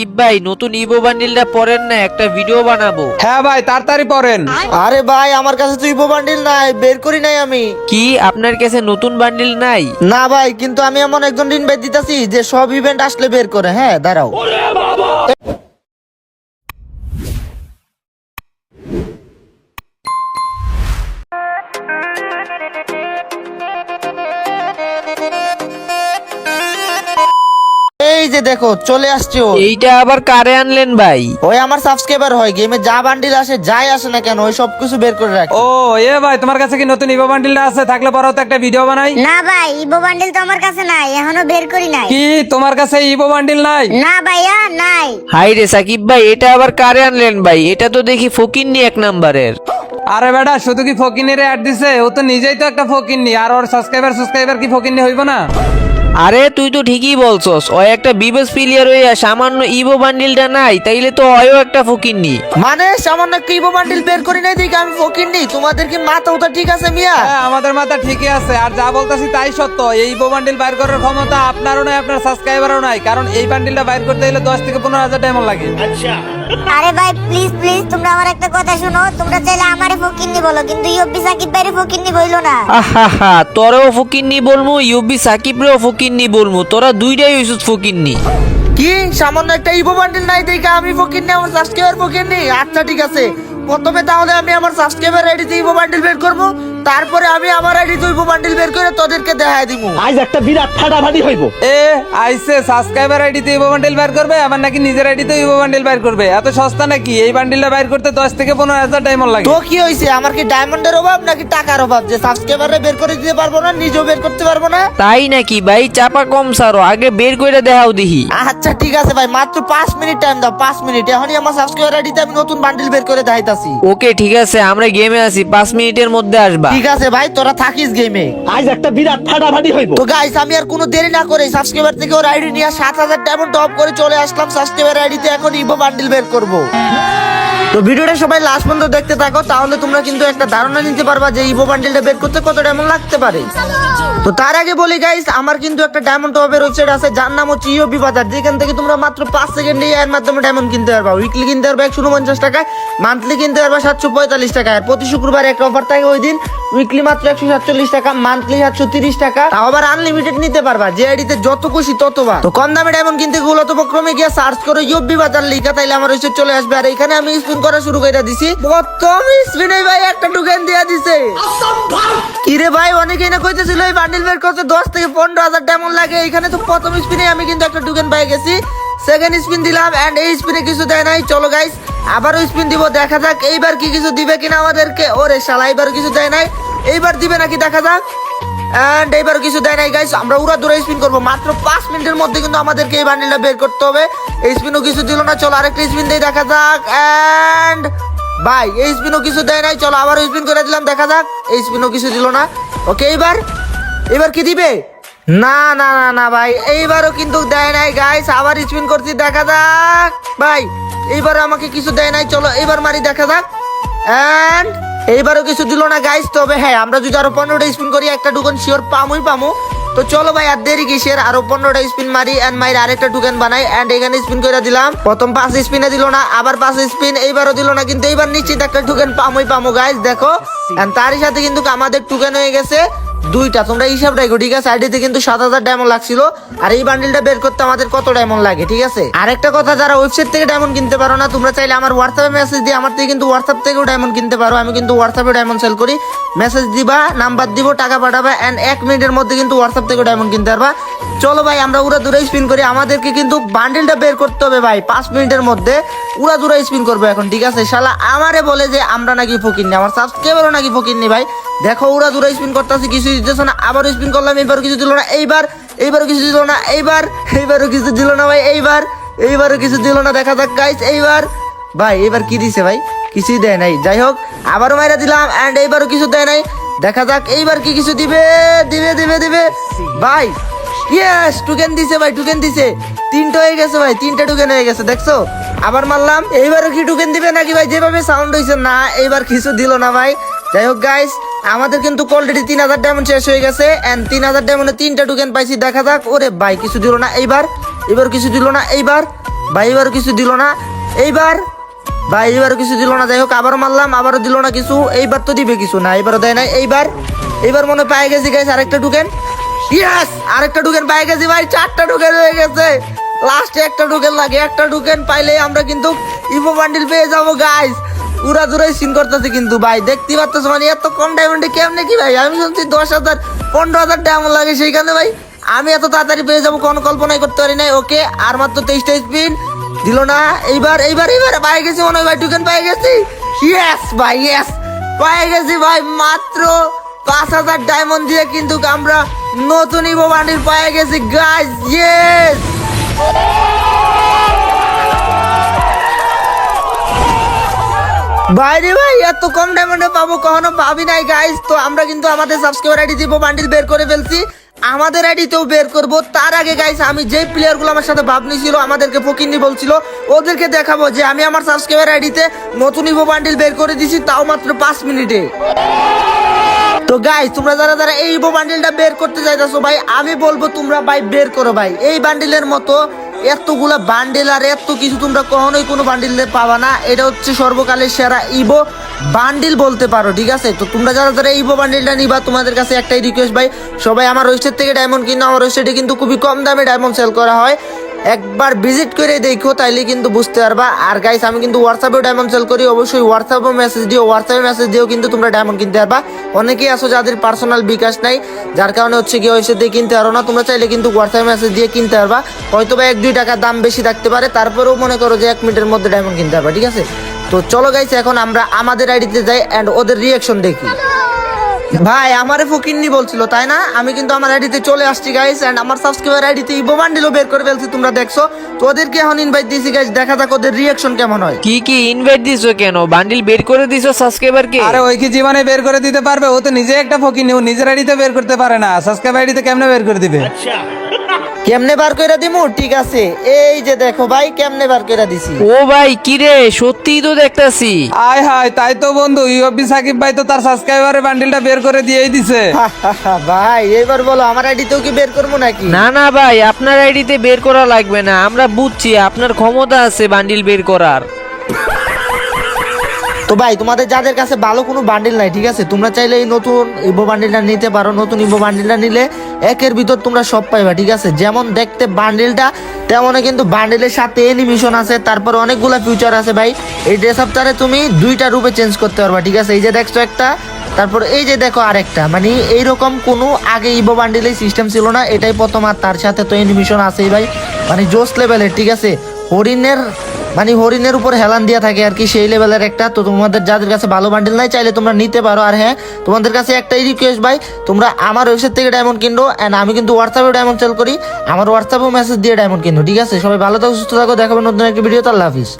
সাকিব ভাই নতুন ইভো বান্ডিলটা পরেন না একটা ভিডিও বানাবো। হ্যাঁ ভাই তাড়াতাড়ি পড়েন আরে ভাই আমার কাছে তো ইভো বান্ডিল নাই বের করি নাই আমি। কি আপনার কাছে নতুন বান্ডিল নাই? না ভাই কিন্তু আমি এমন একজন ইনভাইট দিতেছি যে সব ইভেন্ট আসলে বের করে। হ্যাঁ দাঁড়াও। যে দেখো চলে আসছে ও এইটা আবার কারে আনলেন ভাই? ওই আমার সাবস্ক্রাইবার হয় গেমে যা বান্ডিল আসে যাই আসে না কেন ওই সব কিছু বের করে রাখে। ও এ ভাই তোমার কাছে কি নতুন ইভো বান্ডিলটা আছে? থাকলে পরেও তো একটা ভিডিও বানাই। না ভাই ইবো বান্ডিল তো আমার কাছে নাই এখনও বের করি নাই। কি তোমার কাছে ইভো বান্ডিল নাই? না ভাইয়া নাই। হাই রে সাকিব ভাই এটা আবার কারে আনলেন ভাই? এটা তো দেখি ফকিন্নি এক নাম্বারের। আরে বেটা শুধু কি ফকিনের অ্যাড দিছে? ও তো নিজেই তো একটা ফকিন্নি আর ওর সাবস্ক্রাইবার সাবস্ক্রাইবার কি ফকিন্নি হইব না? আরে তুই তো ঠিকই বলছস। ও একটা বিবেস প্লেয়ার হইয়া সামান্য ইভো বান্ডিলটা নাই তাইলে তো অয়ও একটা ফকিন্নি। মানে সামান্য একটা ইভো বান্ডিল বের করি নাই দেখি আমি ফকির নেই তোমাদের কি মাথা উঠা ঠিক আছে মিয়া? হ্যাঁ আমাদের মাথা ঠিকই আছে আর যা বলতাছি তাই সত্য। এই ইভো বান্ডিল বাইর করার ক্ষমতা আপনারও নাই আপনার সাবস্ক্রাইবারও নাই কারণ এই বান্ডিলটা বাইর করতে গেলে দশ থেকে পনেরো হাজার টাইম লাগে। আরে ভাই প্লিজ প্লিজ তোমরা আমার একটা কথা শোনো। তোমরা চাইলে আমারে ফকিন্নি বলো কিন্তু ইয়ব্বি সাকিব ভাইরে ফকিন্নি বইলো না। আহা তোরাও ফকিন্নি বলমু ইউবি সাকিবরেও ফকিন্নি বলমু। তোরা দুইটাই হইছিস ফকিন্নি। কি? সামান্য একটা ইভো বান্ডিল নাই দেখে আমি ফকির নেই আমার সাবস্ক্রাইবার ফকির নেই আচ্ছা ঠিক আছে। প্রথমে তাহলে আমি আমার সাবস্ক্রাইবার আইডিতে ইভো বান্ডিল বের করব। তারপরে আমি আমার আইডিতে ইভো বান্ডিল বের করে তোদেরকে দেখাই দিব আজ একটা বিরাট ফাটাফাটি হইব। এ আইসে সাবস্ক্রাইবার আইডিতে ইভো বান্ডিল বাইর করবে আমার নাকি নিজের আইডিতে ইভো বান্ডিল বাইর করবে। এত সস্তা নাকি? এই বান্ডিলটা বাইর করতে দশ থেকে পনেরো হাজার টাইম লাগে। তো কি হয়েছে আমার কি ডায়মন্ডের অভাব নাকি টাকার অভাব? যে সাবস্ক্রাইবারে বের করে দিতে পারব না নিজেও বের করতে পারব না? তাই নাকি ভাই? চাপা কম সারো আগে বের করে দেখাও দিহি আচ্ছা ঠিক আছে ভাই মাত্র পাঁচ মিনিট টাইম দাও পাঁচ মিনিট। এখনই আমার সাবস্ক্রাইবার আইডিতে আমি নতুন বান্ডিল বের করে দেখাইতাছি। ওকে ঠিক আছে আমরা গেমে আছি পাঁচ মিনিটের মধ্যে আসবা। ঠিক আছে ভাই তোরা থাকিস গেমে আজ একটা বিরাট ফাটাফাটি হইব। তো গাইস আমি আর কোনো দেরি না করে সাবস্ক্রাইবার থেকে ওর আইডি নিয়ে সাত হাজার ডায়মন্ড টপ করে চলে আসলাম। সাবস্ক্রাইবার আইডিতে এখন ইভো বান্ডিল বের করব। তো ভিডিওটা সবাই লাস্ট পর্যন্ত দেখতে থাকো, তাহলে তোমরা কিন্তু একটা ধারণা নিতে পারবা যে ইভো বান্ডিলটা বের করতে কত ডায়মন্ড লাগতে পারে। তো তার আগে বলি গাইস আমার কিন্তু একটা ডায়মন্ড টপের ওয়েবসাইট আছে, যার নাম হচ্ছে ইওবি বাজার যেখান থেকে তোমরা মাত্র পাঁচ সেকেন্ডে এর মাধ্যমে ডায়মন্ড কিনতে পারবা। উইকলি কিনতে পারবা একশো উনপঞ্চাশ টাকায় মান্থলি কিনতে পারবা সাতশো পঁয়তাল্লিশ টাকা আর প্রতি শুক্রবার একটা অফার থাকে ওই দিন উইকলি মাত্র একশো সাতচল্লিশ টাকা মান্থলি সাতশো তিরিশ টাকা। তাও আবার আনলিমিটেড নিতে পারবা, যে আইডিতে যত খুশি ততবার তো কম দামে ডায়মন্ড কিনতে গুলো তো ক্রমে গিয়ে সার্চ করে ইওবি বাজার লিখা, তাইলে আমার ওইসব চলে আসবে। আর এখানে আমি করা শুরু করে দিছি। প্রথম স্পিনে ভাই একটা টোকেন দিয়ে দিছে। কিরে ভাই, অনেকেই না কইতেছিল এই বান্ডিল বের করতে, দশ থেকে পনেরো হাজার ডায়মন্ড লাগে। এখানে তো প্রথম স্পিনে আমি কিন্তু একটা টোকেন পেয়ে গেছি। সেকেন্ড স্পিন দিলাম এন্ড এই স্পিনে কিছু দেয় নাই। চলো গাইস আবারও স্পিন দিব, দেখা যাক এইবার কি কিছু দিবে কিনা আমাদেরকে। ওরে শালা, এইবার কিছু দেয় নাই। এইবার দিবে নাকি, দেখা যাক। এন্ড এইবার কিছু দেয় নাই গাইস আমরা উড়া দূরে স্পিন করব। মাত্র পাঁচ মিনিটের মধ্যে কিন্তু আমাদেরকে এই বান্ডিলটা বের করতে হবে। এই স্পিনও কিছু দিল না, চলো আরেকটা স্পিন দিয়ে দেখা যাক। এন্ড ভাই, এই স্পিনও কিছু দেয় নাই, চলো আবার স্পিন করে দিলাম, দেখা যাক। এই স্পিনও কিছু দিল না। ওকে এইবার? এবার কি দিবে? না না না না, ভাই, এইবারও কিন্তু দেয় নাই গাইস আবার স্পিন করছি, দেখা যাক। ভাই এইবার আমাকে কিছু দেয় নাই, চলো, এইবার মারি, দেখা যাক। এন্ড এইবারও কিছু দিল না গাইস তবে হ্যাঁ আমরা যদি আরও পনেরোটা স্পিন করি, একটা টুকন শিওর পামুই পামু। তো চলো ভাই, আর দেরি কিসের? আরও পনেরোটা স্পিন মারি এন্ড মাইর আরেকটা টুকেন বানাই এন্ড এখানে স্পিন করে দিলাম। প্রথম পাঁচ স্পিনে দিল না, আবার পাঁচ স্পিন এইবারও দিল না, কিন্তু এইবার নিশ্চিত একটা টুকেন পামুই পামু গাইস দেখো এন্ড তারই সাথে কিন্তু আমাদের টুকেন হয়ে গেছে। দুইটা, তোমরা হিসাব রাখো, ঠিক আছে? আইডিতে কিন্তু সাত হাজার ডায়মন্ড লাগছিল। আর এই বান্ডিলটা বের করতে আমাদের কত ডায়মন্ড লাগে, ঠিক আছে? আরেকটা কথা, যারা ওয়েবসাইট থেকে ডায়মন্ড কিনতে পারো না, তোমরা চাইলে আমার হোয়াটসঅ্যাপে মেসেজ দিয়ে আমার থেকে কিন্তু হোয়াটসঅ্যাপ থেকেও ডায়মন্ড কিনতে পারো। আমি কিন্তু হোয়াটসঅ্যাপে ডায়মন্ড সেল করি। মেসেজ দিবা নাম্বার দিব, টাকা পাঠাবা অ্যান্ড এক মিনিটের মধ্যে কিন্তু হোয়াটসঅ্যাপ থেকে ডায়মন্ড কিনতে পারবা। চলো ভাই, আমরা উড়া দূরে স্পিন করি। আমাদেরকে কিন্তু বান্ডিলটা বের করতে হবে ভাই, পাঁচ মিনিটের মধ্যে। উড়া দূরে স্পিন করবে এখন, ঠিক আছে? শালা আমারে বলে যে আমরা নাকি ফকির নি, আমার সাবস্ক্রাইবারও নাকি ফকির নি ভাই। দেখো, উড়া দূরে স্পিন করতেছি কিছু দিতেছে না আবার স্পিন করলাম এবার কিছু দিল না, এইবার, এইবারও কিছু দিল না, এইবার, এইবারও কিছু দিল না ভাই, এইবার, এইবারও কিছু দিল না, দেখা যাক গাইস এইবার। ভাই এবার কি দিছে ভাই? কিছুই দেয় নাই। যাই হোক, আবারও মাইরা দিলাম এন্ড এইবারও কিছু দেয় নাই। দেখা যাক, এইবার কি কিছু দিবে দিবে দিবে দিবে। ভাই ইয়েস টুকেন দিছে ভাই টুকেন দিছে। তিনটা হয়ে গেছে ভাই, তিনটা টুকেন হয়ে গেছে, দেখছ? আবার মারলাম। এইবারও কি টুকেন দিবে নাকি ভাই? যেভাবে সাউন্ড হয়েছে না, এইবার কিছু দিল না ভাই। যাই হোক গাইস আমাদের কিন্তু অলরেডি তিন হাজার ডায়মন্ড শেষ হয়ে গেছে এন্ড তিন হাজার ডায়মন্ডে তিনটা টুকেন পাইছি, দেখা যাক। ওরে ভাই, কিছু দিল না এইবার। এবার কিছু দিল না এইবার। ভাই, এবার কিছু দিল না এইবার। ভাই এইবারও কিছু দিল না। যাই হোক, আবারও মারলাম, আবারও দিল না কিছু। এইবার তো দিবে কিছু না, এবারও দেয় না এইবার। এইবার মনে পায়ে গেছি গাইস আরেকটা ঢুকেন ইয়েস আরেকটা ঢুকেন পায়ে গেছি ভাই, চারটা ঢুকেন হয়ে গেছে। লাস্টে একটা ঢুকেন লাগে, একটা ঢুকেন পাইলে আমরা কিন্তু ইভো বান্ডিল পেয়ে যাব গাইস পুরা দূরাই সিন করতেছে কিন্তু, ভাই। দেখতে পাচ্ছ মানে এত কম ডায়মন্ডে কেমনে কি, ভাই? আমি শুনছি দশ হাজার, পনেরো হাজার ডায়মন্ড লাগে সেইখানে, ভাই। আমি এত তাড়াতাড়ি পেয়ে যাব, কোনো কল্পনাই করতে পারি নাই। ওকে, আর মাত্র তেইশটা স্পিন দিল না। এইবার এইবার এইবার, পাই গেছি মনে হয়, ভাই টুকেন পাই গেছি। ইয়েস ভাই ইয়েস পাই গেছি, ভাই, মাত্র পাঁচ হাজার ডায়মন্ড দিয়ে কিন্তু আমরা নতুন ইভো বান্ডিল পাই গেছি গাইস ইয়েস বাইরে ভাই, এত কম ডায়মন্ডে পাবো, কখনো ভাবি নাই গাইস তো আমরা কিন্তু আমাদের সাবস্ক্রাইবার আইডি দিব বান্ডিল বের করে ফেলছি। আমাদের আইডিতেও বের করব। তার আগে গাইস আমি যেই প্লেয়ারগুলো আমার সাথে ভাবনি ছিল, আমাদেরকে ফকিন্নি বলছিল, ওদেরকে দেখাবো যে আমি আমার সাবস্ক্রাইবার আইডিতে নতুন ইভো বান্ডিল বের করে দিছি, তাও মাত্র পাঁচ মিনিটে। তো গাইস তোমরা যারা যারা এই বান্ডিলটা বের করতে চাইতেছো ভাই, আমি বলব তোমরা ভাই বের করো ভাই। এই বান্ডিলের মতো এতগুলা বান্ডিল আর এত কিছু তোমরা কখনোই কোনো বান্ডিলে পাবা না। এটা হচ্ছে সর্বকালের সেরা ইভো বান্ডিল বলতে পারো, ঠিক আছে? তো তোমরা যারা যারা ইভো বান্ডিলটা নিবা, তোমাদের কাছে একটাই রিকোয়েস্ট ভাই, সবাই আমার ওয়েবসাইট থেকে ডায়মন্ড কিনো। আমার ওয়েবসাইটে কিন্তু খুবই কম দামে ডায়মন্ড সেল করা হয়। একবার ভিজিট করে দেখো, তাইলে কিন্তু বুঝতে পারবা। আর গাইস আমি কিন্তু হোয়াটসঅ্যাপেও ডায়মন্ড সেল করি, অবশ্যই হোয়াটসঅ্যাপেও মেসেজ দিও। হোয়াটসঅ্যাপে মেসেজ দিও কিন্তু তোমরা ডায়মন্ড কিনতে পারবা। অনেকেই আছো যাদের পার্সোনাল বিকাশ নাই, যার কারণে হচ্ছে কি ওয়েবসাইট দিয়ে কিনতে পারো না। তোমরা চাইলে কিন্তু হোয়াটসঅ্যাপে মেসেজ দিয়ে কিনতে পারবা। হয়তো বা এক, দুই টাকা দাম বেশি থাকতে পারে, তারপরেও মনে করো যে এক মিনিটের মধ্যে ডায়মন্ড কিনতে পারবা, ঠিক আছে? তো চলো গাইস এখন আমরা আমাদের আইডিতে যাই অ্যান্ড ওদের রিয়াকশন দেখি। ভাই আমারে ফকিন্নি বলছিল তাই না? আমি কিন্তু আমার আইডিতে চলে আসছি গাইস এন্ড আমার সাবস্ক্রাইবার আইডিতে ইবো বান্ডিলও বের করে ফেলছি তোমরা দেখছ? তো ওদেরকে এখন ইনভাইট দিছি গাইস দেখা যাক ওদের রিয়াকশন কেমন হয়। কি কি ইনভাইট দিছো কেন? বান্ডিল বের করে দিছো সাবস্ক্রাইবারকে আরে ওই কি জীবনে বের করে দিতে পারবে? ও তো নিজে একটা ফকিন্নি ও নিজের আইডিতে বের করতে পারে না। সাবস্ক্রাইবার আইডিতে কেমনে বের করে দিবে? কেমনে বার করে দিমু? ঠিক আছে। এই যে দেখো ভাই কেমনে বার করে দিছি? ও ভাই কি রে? সত্যি তো দেখতাছি। আয় হায় তাই তো বন্ধু ইউএফবি সাকিব ভাই তো তার সাবস্ক্রাইবারের বান্ডিলটা বের করে দিয়েই দিছে। ভাই এবার বলো আমার আইডিতেও কি বের করব নাকি? না না ভাই আপনার আইডিতে বের করা লাগবে না। আমরা বুঝছি আপনার ক্ষমতা আছে বান্ডিল বের করার। তো ভাই, তোমাদের যাদের কাছে ভালো কোনো বান্ডিল নাই, ঠিক আছে? তোমরা চাইলে এই নতুন ইভো বান্ডিলটা নিতে পারো। নতুন ইভো বান্ডিলটা নিলে একের ভিতর তোমরা সব পাইবা, ঠিক আছে? যেমন দেখতে বান্ডিলটা তেমনই কিন্তু বান্ডিলের সাথে এনিমেশন আছে, তারপর অনেকগুলা ফিউচার আছে ভাই। এই ড্রেস আপটারে তুমি দুইটা রূপে চেঞ্জ করতে পারবা, ঠিক আছে? এই যে দেখছ একটা, তারপর এই যে দেখো আরেকটা। মানে এইরকম কোনো আগে ইভো বান্ডিলের সিস্টেম ছিল না, এটাই প্রথম। আর তার সাথে তো এনিমেশন আছেই ভাই। মানে জোস লেভেলের ঠিক আছে? হরিণের মানে হরিণের উপর হেলান দিয়া থাকে আর কি, সেই লেভেলের একটা। তো তোমাদের যাদের কাছে ভালো বান্ডেল নাই, চাইলে তোমরা নিতে পারো। আর হ্যাঁ তোমাদের কাছে একটাই রিকোয়েস্ট ভাই, তোমরা আমার ওয়েবসাইট থেকে ডায়মন্ড কিনো অ্যান্ড আমি কিন্তু হোয়াটসঅ্যাপে ডায়মন্ড সেল করি, আমার হোয়াটসঅ্যাপেও মেসেজ দিয়ে ডায়মন্ড কিনো ঠিক আছে? সবাই ভালো থাকো, সুস্থ থাকো, দেখাবো নতুন একটা ভিডিও তো আল্লাহ হাফিজ।